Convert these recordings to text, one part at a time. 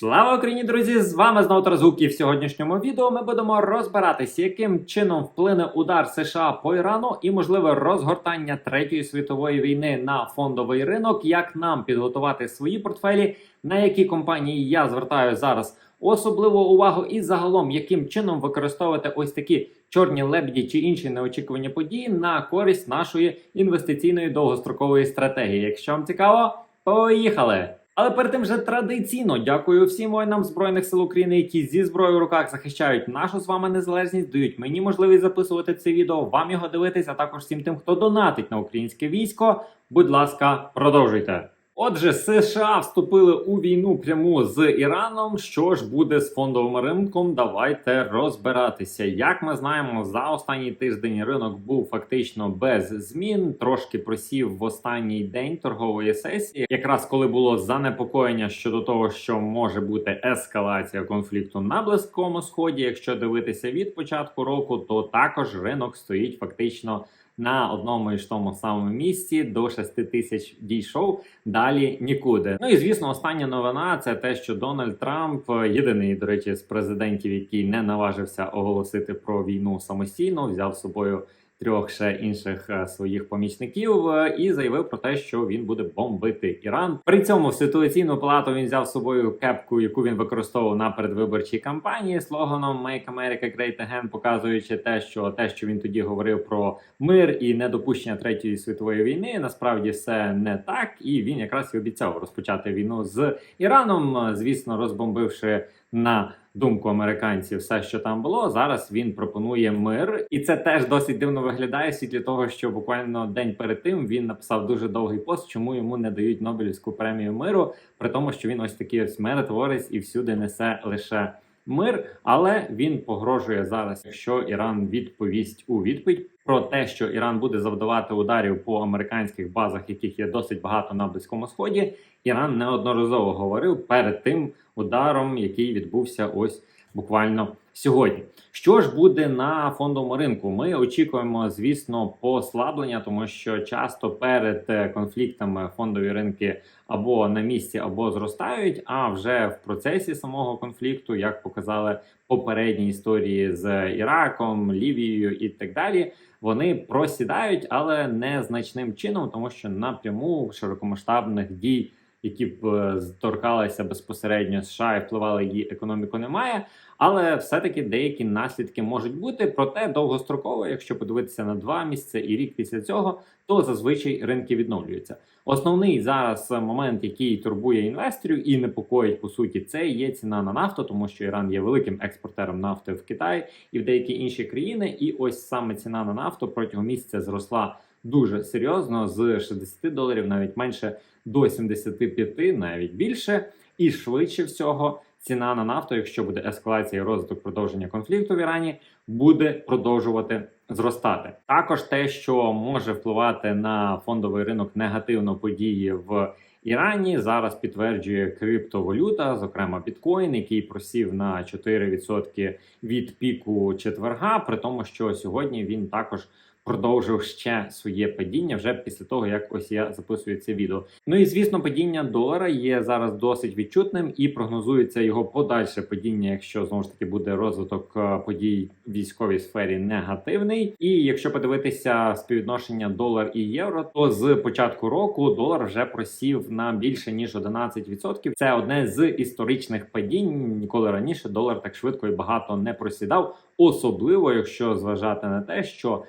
Слава Україні, друзі! З вами знову Тарзук, і в сьогоднішньому відео ми будемо розбиратися, яким чином вплине удар США по Ірану і можливе розгортання третьої світової війни на фондовий ринок, як нам підготувати свої портфелі, на які компанії я звертаю зараз особливу увагу, і загалом яким чином використовувати ось такі чорні лебеді чи інші неочікувані події на користь нашої інвестиційної довгострокової стратегії. Якщо вам цікаво, поїхали! Але перед тим же традиційно дякую всім воїнам збройних сил України, які зі зброєю в руках захищають нашу з вами незалежність, дають мені можливість записувати це відео, вам його дивитись, а також всім тим, хто донатить на українське військо. Будь ласка, продовжуйте. Отже, США вступили у війну пряму з Іраном. Що ж буде з фондовим ринком? Давайте розбиратися. Як ми знаємо, за останній тиждень ринок був фактично без змін. Трошки просів в останній день торгової сесії, якраз коли було занепокоєння щодо того, що може бути ескалація конфлікту на близькому сході. Якщо дивитися від початку року, то також ринок стоїть фактично на одному і ж тому самому місці до 6 тисяч дійшов. Далі нікуди. Ну і звісно, остання новина це те, що Дональд Трамп, єдиний, до речі, з президентів, який не наважився оголосити про війну самостійно, взяв з собою. Трьох ще інших е, своїх помічників е, і заявив про те, що він буде бомбити Іран. При цьому в ситуаційну палату він взяв з собою кепку, яку він використовував на передвиборчій кампанії слоганом «Make America Great Again», показуючи те, що те, що він тоді говорив про мир і недопущення третьої світової війни, насправді все не так. І він якраз і обіцяв розпочати війну з Іраном, е, звісно, розбомбивши на думку американців, все, що там було. Зараз він пропонує мир, і це теж досить дивно виглядає. Світлі того, що буквально день перед тим він написав дуже довгий пост, чому йому не дають Нобелівську премію миру, при тому, що він ось такий ось миротворець і всюди несе лише. Мир, але він погрожує зараз, якщо Іран відповість у відповідь про те, що Іран буде завдавати ударів по американських базах, яких є досить багато на близькому сході. Іран неодноразово говорив перед тим ударом, який відбувся ось буквально сьогодні. Що ж буде на фондовому ринку? Ми очікуємо, звісно, послаблення, тому що часто перед е, конфліктами фондові ринки або на місці, або зростають. А вже в процесі самого конфлікту, як показали попередні історії з Іраком, Лівією і так далі, вони просідають, але не значним чином, тому що напряму широкомасштабних дій які б е, торкалися безпосередньо США і впливали її економіку, немає. Але все-таки деякі наслідки можуть бути. Проте довгостроково, якщо подивитися на два місяці і рік після цього, то зазвичай ринки відновлюються. Основний зараз момент, який турбує інвесторів і непокоїть по суті, це є ціна на нафту, тому що Іран є великим експортером нафти в Китай і в деякі інші країни. І ось саме ціна на нафту протягом місяця зросла дуже серйозно з 60 доларів, навіть менше до 75, навіть більше, і швидше всього. Ціна на нафту, якщо буде ескалація і розвиток продовження конфлікту в Ірані, буде продовжувати зростати. Також те, що може впливати на фондовий ринок негативно події в Ірані, зараз підтверджує криптовалюта, зокрема біткоін, який просів на 4% від піку четверга, при тому, що сьогодні він також продовжив ще своє падіння вже після того, як ось я записую це відео. Ну і звісно, падіння долара є зараз досить відчутним і прогнозується його подальше падіння, якщо знову ж таки буде розвиток е, подій в військовій сфері негативний. І якщо подивитися співвідношення долар і євро, то з початку року долар вже просів на більше ніж 11%. Це одне з історичних падінь. Ніколи раніше долар так швидко і багато не просідав, особливо якщо зважати на те, що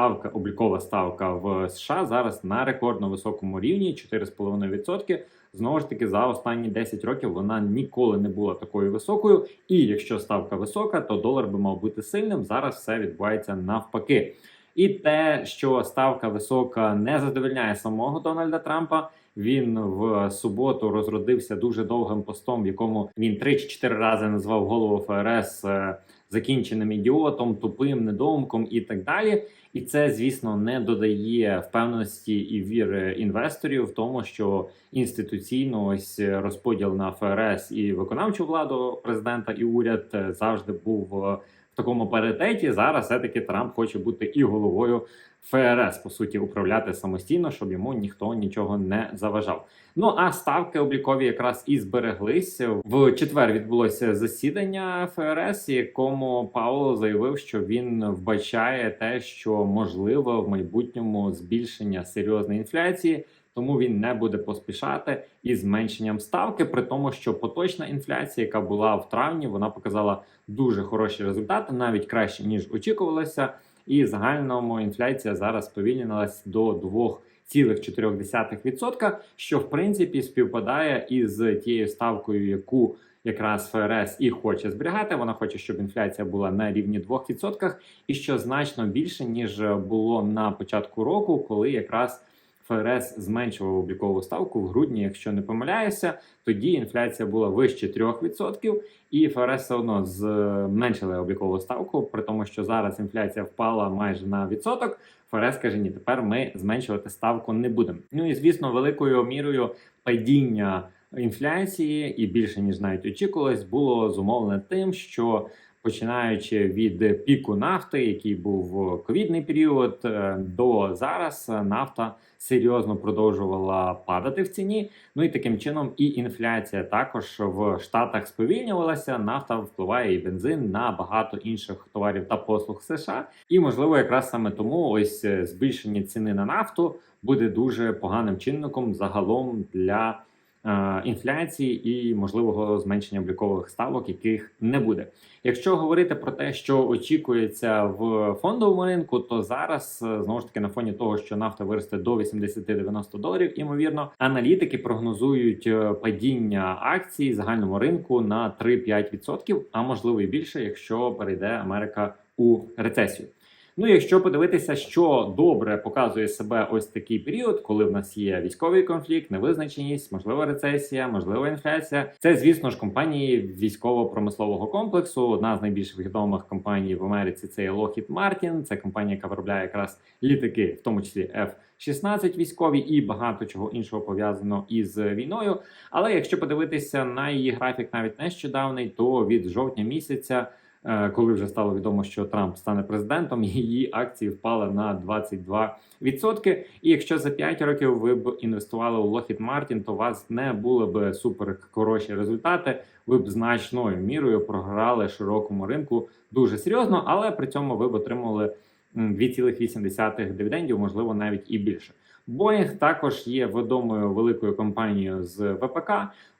ставка, облікова ставка в США зараз на рекордно високому рівні 4,5%. Знову ж таки, за останні 10 років вона ніколи не була такою високою. І якщо ставка висока, то долар би мав бути сильним. Зараз все відбувається навпаки. І те, що ставка висока не задовольняє самого Дональда Трампа. Він в суботу розродився дуже довгим постом, в якому він 3-4 рази назвав голову ФРС е, закінченим ідіотом, тупим недоумком і так далі. І це, звісно, не додає впевненості і віри інвесторів в тому, що інституційно ось розподіл на ФРС і виконавчу владу президента і уряд завжди був в такому паритеті. Зараз все-таки Трамп хоче бути і головою ФРС, по суті, управляти самостійно, щоб йому ніхто нічого не заважав. Ну а ставки облікові якраз і збереглись. В четвер відбулося засідання ФРС, якому Пауло заявив, що він вбачає те, що можливо в майбутньому збільшення серйозної інфляції. Тому він не буде поспішати із зменшенням ставки, при тому, що поточна інфляція, яка була в травні, вона показала дуже хороші результати, навіть краще ніж очікувалося. І загальному інфляція зараз повільнилась до 2,4%, що в принципі співпадає із тією ставкою, яку якраз ФРС і хоче зберігати. Вона хоче, щоб інфляція була на рівні 2%, і що значно більше ніж було на початку року, коли якраз ФРС зменшував облікову ставку в грудні, якщо не помиляюся, тоді інфляція була вище 3%, і ФРС все одно зменшили облікову ставку, при тому, що зараз інфляція впала майже на відсоток. ФРС каже, ні, тепер ми зменшувати ставку не будемо. Ну і звісно, великою мірою падіння інфляції і більше ніж навіть очікувалось, було зумовлене тим, що починаючи від піку нафти, який був ковідний період, е, до зараз нафта серйозно продовжувала падати в ціні. Ну і таким чином і інфляція також в Штатах сповільнювалася. Нафта впливає і бензин на багато інших товарів та послуг США. І можливо, якраз саме тому ось е, збільшення ціни на нафту буде дуже поганим чинником загалом для. Е, інфляції і можливого зменшення облікових ставок, яких не буде. Якщо говорити про те, що очікується в фондовому ринку, то зараз е, знову ж таки на фоні того, що нафта виросте до 80-90 доларів, імовірно, аналітики прогнозують е, падіння акцій загальному ринку на 3-5%, а можливо і більше, якщо перейде Америка у рецесію. Ну, якщо подивитися, що добре показує себе ось такий період, коли в нас є військовий конфлікт, невизначеність, можлива рецесія, можлива інфляція, це звісно ж компанії військово-промислового комплексу. Одна з найбільш відомих компаній в Америці це є Lockheed Martin, Це компанія, яка виробляє якраз літаки, в тому числі F-16 військові і багато чого іншого пов'язано із війною. Але якщо подивитися на її графік, навіть нещодавний, то від жовтня місяця. Е, коли вже стало відомо, що Трамп стане президентом, її акції впали на 22%. І якщо за 5 років ви б інвестували у Lockheed Martin, то у вас не були б супер хороші результати. Ви б значною мірою програли широкому ринку дуже серйозно, але при цьому ви б отримали 2,8 дивідендів, можливо, навіть і більше. Боїнг також є відомою великою компанією з ВПК.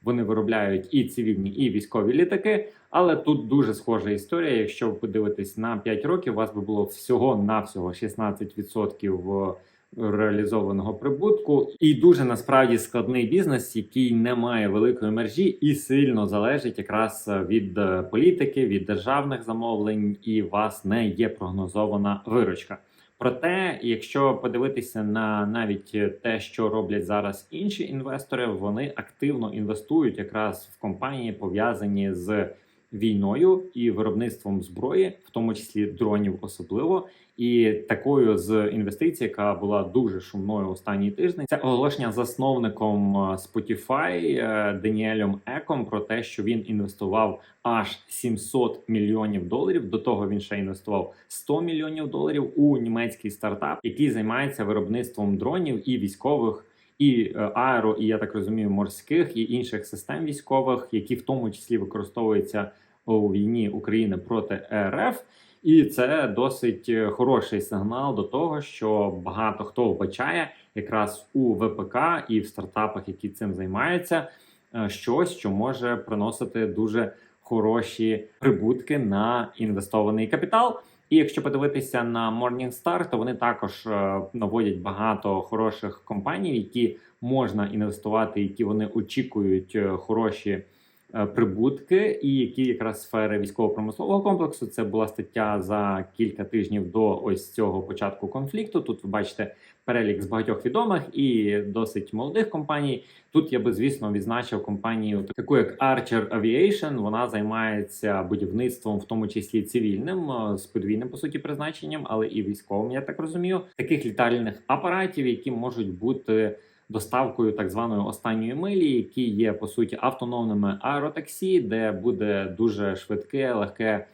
Вони виробляють і цивільні, і військові літаки. Але тут дуже схожа історія. Якщо ви подивитесь на 5 років, у вас би було всього навсього 16% реалізованого прибутку, і дуже насправді складний бізнес, який не має великої мережі і сильно залежить якраз від політики, від державних замовлень, і у вас не є прогнозована виручка. Проте, якщо подивитися на навіть те, що роблять зараз інші інвестори, вони активно інвестують якраз в компанії, пов'язані з війною і виробництвом зброї, в тому числі дронів, особливо. І такою з інвестицій, яка була дуже шумною останній тиждень, це оголошення засновником е, Spotify е, Даніелем Еком про те, що він інвестував аж 700 мільйонів доларів. До того він ще інвестував 100 мільйонів доларів у німецький стартап, який займається виробництвом дронів і військових. І е, аеро, і я так розумію, морських і інших систем військових, які в тому числі використовуються у війні України проти РФ. І це досить е, хороший сигнал до того, що багато хто вбачає якраз у ВПК і в стартапах, які цим займаються, е, щось, що може приносити дуже хороші прибутки на інвестований капітал. І якщо подивитися на Morningstar, то вони також е, наводять багато хороших компаній, які можна інвестувати, які вони очікують хороші. Е, прибутки, і які якраз сфери військово-промислового комплексу це була стаття за кілька тижнів до ось цього початку конфлікту. Тут ви бачите перелік з багатьох відомих і досить молодих компаній. Тут я би звісно відзначив компанію, таку як Archer Aviation. Вона займається будівництвом, в тому числі цивільним, е, з подвійним по суті призначенням, але і військовим, я так розумію, таких літальних апаратів, які можуть бути доставкою так званої останньої милі, які є по суті автономними аеротаксі, де буде дуже швидке, легке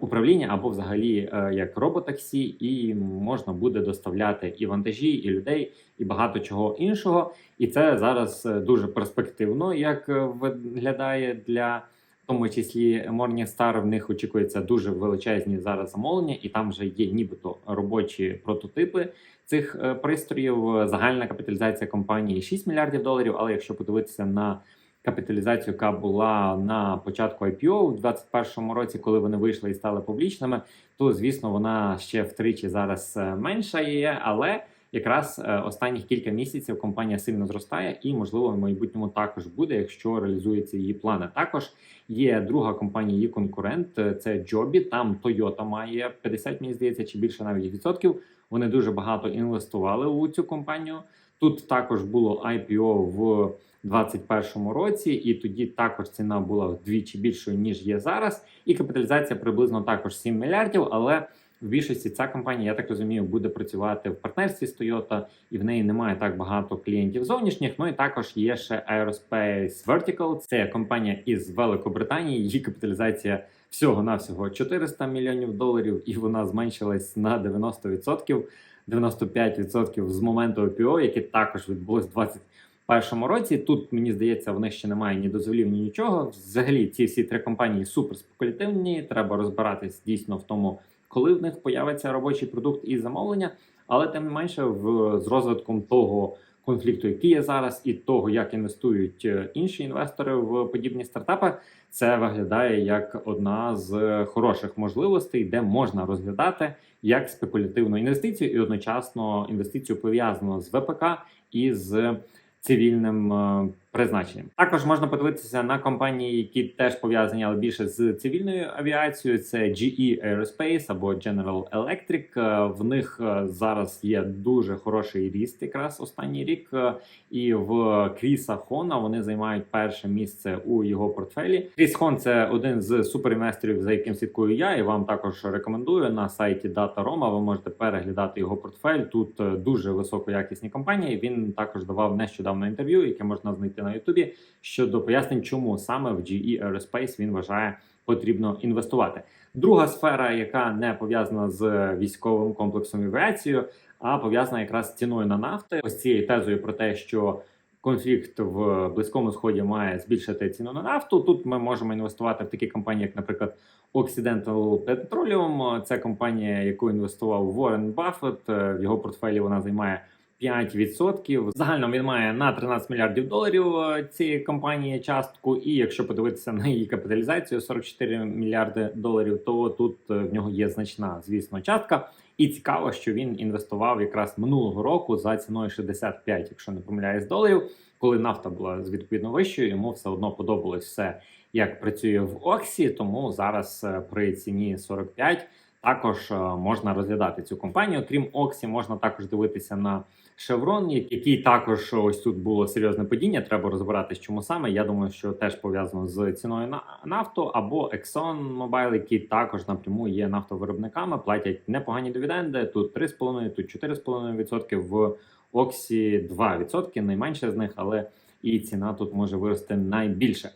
управління або взагалі е, як роботаксі, і можна буде доставляти і вантажі, і людей, і багато чого іншого. І це зараз е, дуже перспективно, як е, виглядає для в тому числі Morningstar. В них очікується дуже величезні зараз замовлення, і там вже є нібито робочі прототипи цих е, пристроїв. Загальна капіталізація компанії 6 мільярдів доларів. Але якщо подивитися на капіталізацію, яка була на початку IPO у 2021 році, коли вони вийшли і стали публічними, то звісно вона ще втричі зараз е, менша є, але якраз е, останніх кілька місяців компанія сильно зростає і, можливо, в майбутньому також буде, якщо реалізуються її плани. Також є друга компанія, її конкурент е, це Джобі. Там Toyota має 50, мені здається, чи більше навіть відсотків. Вони дуже багато інвестували у цю компанію. Тут також було IPO в 2021 році, і тоді також ціна була вдвічі більшою ніж є зараз. І капіталізація приблизно також 7 мільярдів. Але в більшості ця компанія, я так розумію, буде працювати в партнерстві з Toyota, і в неї немає так багато клієнтів зовнішніх. Ну і також є ще Aerospace Vertical. Це компанія із Великобританії. Її капіталізація всього на всього 400 мільйонів доларів, і вона зменшилась на 90%. 95% з моменту ОПО, яке також відбулось 20 першому році. Тут мені здається, в них ще немає ні дозволів, ні нічого. Взагалі, ці всі три компанії суперспекулятивні. Треба розбиратись дійсно в тому, коли в них появиться робочий продукт і замовлення. Але тим не менше, в з розвитком того конфлікту, який є зараз, і того, як інвестують е, інші інвестори в подібні стартапи, це виглядає як одна з хороших можливостей, де можна розглядати як спекулятивну інвестицію і одночасно інвестицію пов'язану з ВПК і з цивільним е, призначенням. Також можна подивитися на компанії, які теж пов'язані, але більше з цивільною авіацією. Це GE Aerospace або General Electric. Е, В них е, зараз є дуже хороший ріст, якраз останній рік. Е, І в Кріса Хона вони займають перше місце у його портфелі. Кріс Хон це один з суперінвесторів, за яким слідкую я, і вам також рекомендую на сайті Data.Roma. Ви можете переглядати його портфель. Тут дуже високоякісні компанії. Він також давав нещодавно інтерв'ю, яке можна знайти на Ютубі щодо пояснень, чому саме в GE Aerospace він вважає потрібно інвестувати. Друга сфера, яка не пов'язана з військовим комплексом авіацією, а пов'язана якраз з ціною на нафти. Ось цією тезою про те, що конфлікт в близькому сході має збільшити ціну на нафту. Тут ми можемо інвестувати в такі компанії, як, наприклад, Occidental Petroleum. Це компанія, яку інвестував Уоррен Баффет. В його портфелі вона займає 5%. Загально він має на 13 мільярдів доларів е, цієї компанії частку. І якщо подивитися на її капіталізацію 44 мільярди доларів, то тут е, в нього є значна, звісно, частка. І цікаво, що він інвестував якраз минулого року за ціною 65, якщо не помиляюсь, доларів. Коли нафта була відповідно вищою, йому все одно подобалось все, як працює в Оксі. Тому зараз е, при ціні 45 також можна розглядати цю компанію. Крім Оксі, можна також дивитися на Chevron, який також ось тут було серйозне падіння. Треба розбиратись, чому саме. Я думаю, що теж пов'язано з ціною на нафту або ExxonMobil, які також напряму є нафтовиробниками, платять непогані дивіденди. Тут 3,5%, тут 4,5%, в Оксі 2%, найменше з них, але і ціна тут може вирости найбільше.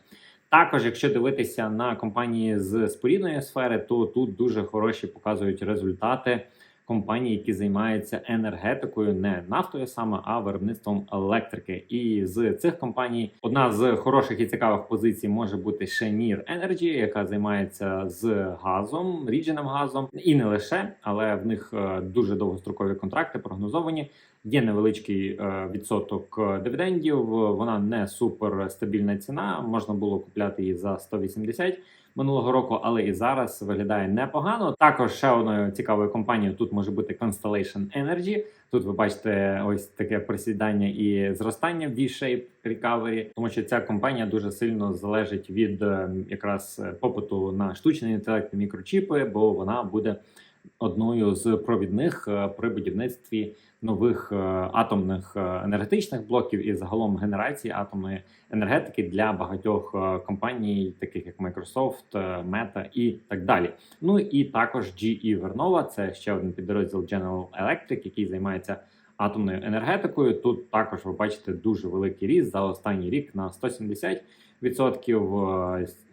Також, якщо дивитися на компанії з спорідної сфери, то тут дуже хороші показують результати компаній, які займаються енергетикою, не нафтою саме, а виробництвом електрики. І з цих компаній одна з хороших і цікавих позицій може бути Cheniere Energy, яка займається з газом, рідженим газом, і не лише, але в них е, дуже довгострокові контракти прогнозовані. Є невеличкий е, відсоток дивідендів. Вона не супер стабільна ціна. Можна було купляти її за 180 минулого року, але і зараз виглядає непогано. Також ще одною цікавою компанією тут може бути Constellation Energy. Тут ви бачите ось таке просідання і зростання в V-shape recovery, тому що ця компанія дуже сильно залежить від е, якраз попиту на штучний інтелект мікрочіпи, бо вона буде одною з провідних е, при будівництві нових е, атомних е, енергетичних блоків і загалом генерації атомної енергетики для багатьох компаній, таких як Microsoft, Meta і так далі. Ну і також GE Vernova, це ще один підрозділ General Electric, який займається атомною енергетикою. Тут також ви бачите дуже великий ріст за останній рік на 170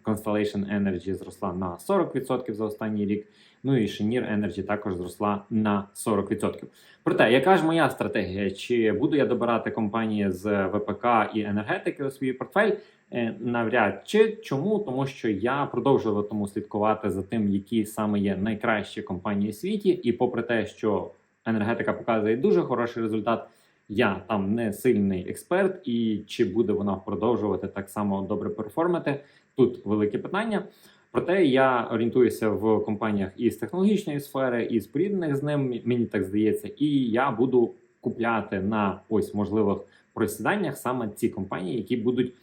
Constellation Energy зросла на 40% за останній рік. Ну і Cheniere Energy також зросла на 40%. Проте, яка ж моя стратегія? Чи буду я добирати компанії з ВПК і енергетики у свій портфель? Е, Навряд чи чому? Тому що я продовжуватиму слідкувати за тим, які саме є найкращі компанії в світі, і попри те, що енергетика показує дуже хороший результат. Я там не сильний експерт, і чи буде вона продовжувати так само добре перформити? Тут велике питання. Проте я орієнтуюся в компаніях із технологічної сфери, і споріднених з ним, мені так здається, і я буду купляти на ось можливих просіданнях саме ці компанії, які будуть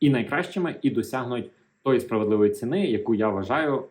і найкращими, і досягнуть тої справедливої ціни, яку я вважаю,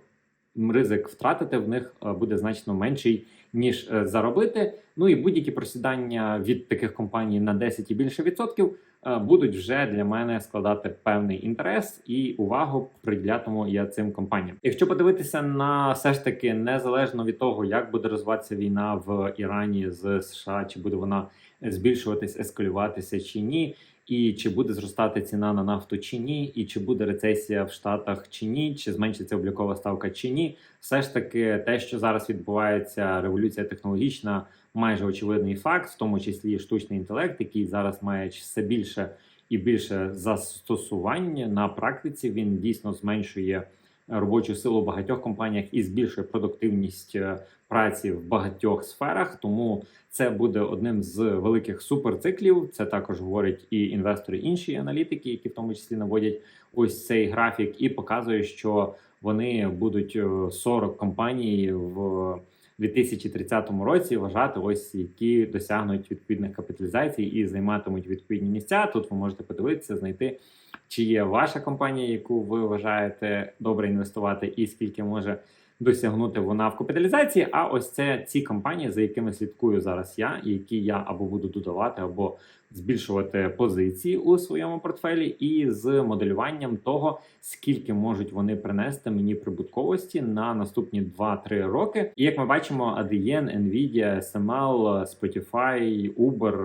ризик втратити в них е, буде значно менший ніж е, заробити. Ну і будь-які просідання від таких компаній на 10 і більше відсотків е, будуть вже для мене складати певний інтерес і увагу приділятиму я цим компаніям. Якщо подивитися на все ж таки незалежно від того, як буде розвиватися війна в Ірані з США, чи буде вона збільшуватись, ескалюватися чи ні. І чи буде зростати ціна на нафту чи ні, і чи буде рецесія в Штатах чи ні, чи зменшиться облікова ставка чи ні, все ж таки, те, що зараз відбувається, революція технологічна, майже очевидний факт, в тому числі штучний інтелект, який зараз має все більше і більше застосування на практиці. Він дійсно зменшує робочу силу в багатьох компаніях і збільшує продуктивність е, праці в багатьох сферах. Тому це буде одним з великих суперциклів. Це також говорять і інвестори, інші аналітики, які в тому числі наводять ось цей графік, і показує, що вони будуть е, 40 компаній в 2030 році вважати, ось які досягнуть відповідних капіталізацій і займатимуть відповідні місця. Тут ви можете подивитися, знайти. Чи є ваша компанія, яку ви вважаєте добре інвестувати, і скільки може досягнути вона в капіталізації? А ось це ці компанії, за якими слідкую зараз я, які я або буду додавати, або збільшувати позиції у своєму портфелі, і з моделюванням того, скільки можуть вони принести мені прибутковості на наступні 2-3 роки. І як ми бачимо, ADN, Nvidia, SML, Spotify, Uber,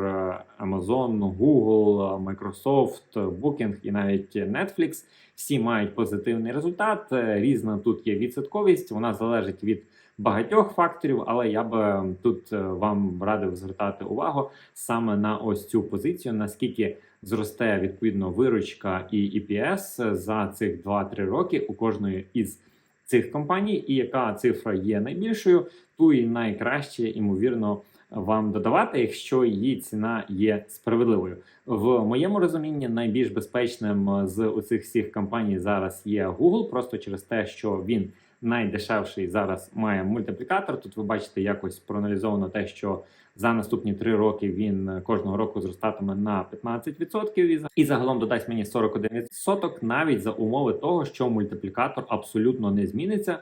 Amazon, Google, Microsoft, Booking і навіть Netflix всі мають позитивний результат. Різна тут є відсотковість. Вона залежить від багатьох факторів, але я би тут е, вам радив звертати увагу саме на ось цю позицію, наскільки зросте відповідно виручка і EPS за цих 2-3 роки у кожної із цих компаній, і яка цифра є найбільшою, ту і найкраще, ймовірно. Вам додавати, якщо її ціна є справедливою, в моєму розумінні найбільш безпечним з усіх всіх компаній зараз є Google, просто через те, що він найдешевший зараз має мультиплікатор. Тут ви бачите якось проаналізовано те, що за наступні три роки він кожного року зростатиме на 15% і за- і загалом додасть мені 41% навіть за умови того, що мультиплікатор абсолютно не зміниться.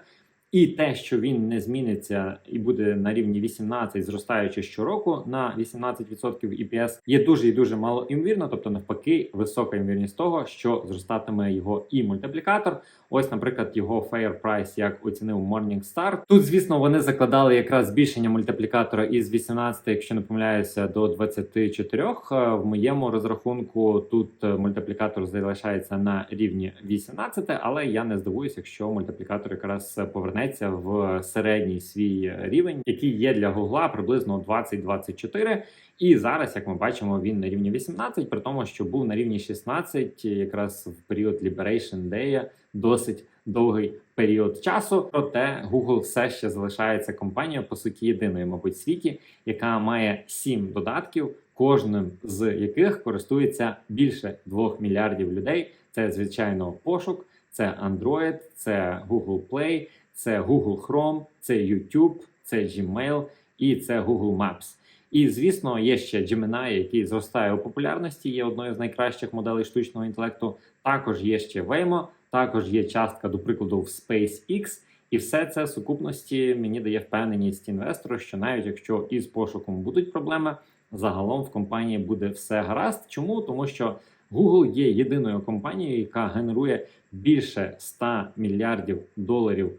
І те, що він не зміниться і буде на рівні 18, зростаючи щороку на 18% EPS, є дуже і дуже мало імовірно, тобто навпаки, висока ймовірність того, що зростатиме його і мультиплікатор. Ось, наприклад, його fair price, як оцінив Morningstar. Тут, звісно, вони закладали якраз збільшення мультиплікатора із 18, якщо не помиляюся, до 24. Е, В моєму розрахунку тут е, мультиплікатор залишається на рівні 18, але я не здивуюся, якщо мультиплікатор якраз повернеться в середній свій рівень, який є для Гугла приблизно 20-24. І зараз, як ми бачимо, він на рівні 18, при тому, що був на рівні 16 якраз в період Liberation Day, досить довгий період часу. Проте Google все ще залишається компанією, по суті, єдиною, мабуть, світі, яка має 7 додатків, кожним з яких користується більше 2 мільярдів людей. Це звичайно пошук, це Android, це Google Play, це Google Chrome, це YouTube, це Gmail і це Google Maps. І звісно, є ще Gemini, який зростає у популярності, є одною з найкращих моделей штучного інтелекту. Також є ще Waymo, також є частка, до прикладу, в SpaceX. І все це в сукупності мені дає впевненість інвестору, що навіть якщо із пошуком будуть проблеми, загалом в компанії буде все гаразд. Чому? Тому що Google є єдиною компанією, яка генерує більше 100 мільярдів доларів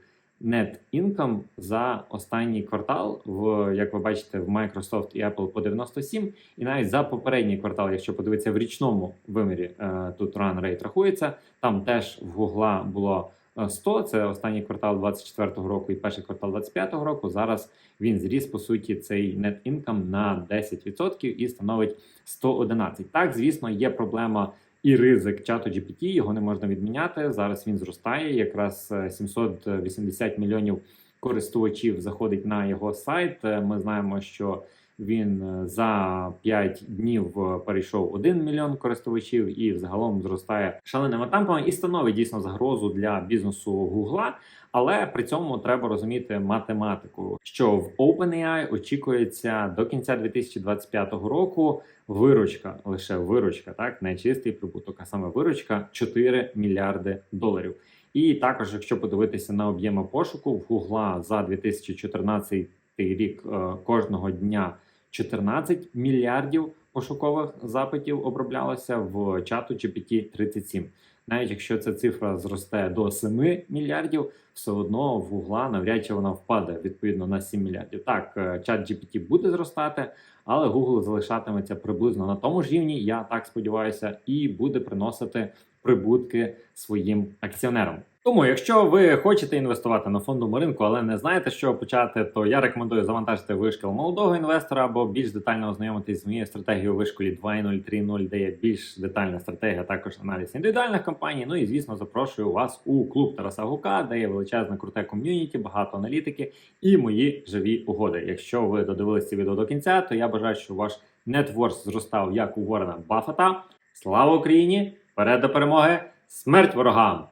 net income за останній квартал, в як ви бачите, в Microsoft і Apple по 97, і навіть за попередній квартал, якщо подивитися в річному вимірі, е, тут run rate рахується. Там теж в Гугла було е, 100, це останній квартал 24-го року і перший квартал 25-го року. Зараз він зріс по суті цей net income на 10% і становить 111. Так, звісно, є проблема і ризик чату GPT, його не можна відміняти. Зараз він зростає. Якраз е, 780 мільйонів користувачів заходить на його сайт. Е, Ми знаємо, що він е, за 5 днів е, перейшов 1 мільйон користувачів і взагалом зростає шаленими темпами і становить дійсно загрозу для бізнесу Гугла. Але при цьому треба розуміти математику, що в OpenAI очікується до кінця 2025 року виручка, лише виручка, так не чистий прибуток, а саме виручка 4 мільярди доларів. І також, якщо подивитися на об'єми пошуку в Гугла за 2014 рік е, кожного дня 14 мільярдів пошукових запитів оброблялося в чату GPT 37. Навіть якщо ця цифра зросте до 7 мільярдів, все одно в Гугла навряд чи вона впаде відповідно на 7 мільярдів. Так, е, чат GPT буде зростати, але Google залишатиметься приблизно на тому ж рівні. Я так сподіваюся, і буде приносити прибутки своїм акціонерам. Тому, якщо ви хочете інвестувати на фондовому ринку, але не знаєте, чого почати, то я рекомендую завантажити вишкіл молодого інвестора або більш детально ознайомитись з моєю стратегією вишколі 2.0.3.0, де є більш детальна стратегія, також аналіз індивідуальних компаній. Ну і звісно, запрошую вас у клуб Тараса Гука, де є величезне круте ком'юніті, багато аналітики і мої живі угоди. Якщо ви додивилися це відео до кінця, то я бажаю, щоб ваш нетворс зростав як у Ворена Баффета. Слава Україні! Вперед до перемоги! Смерть ворогам!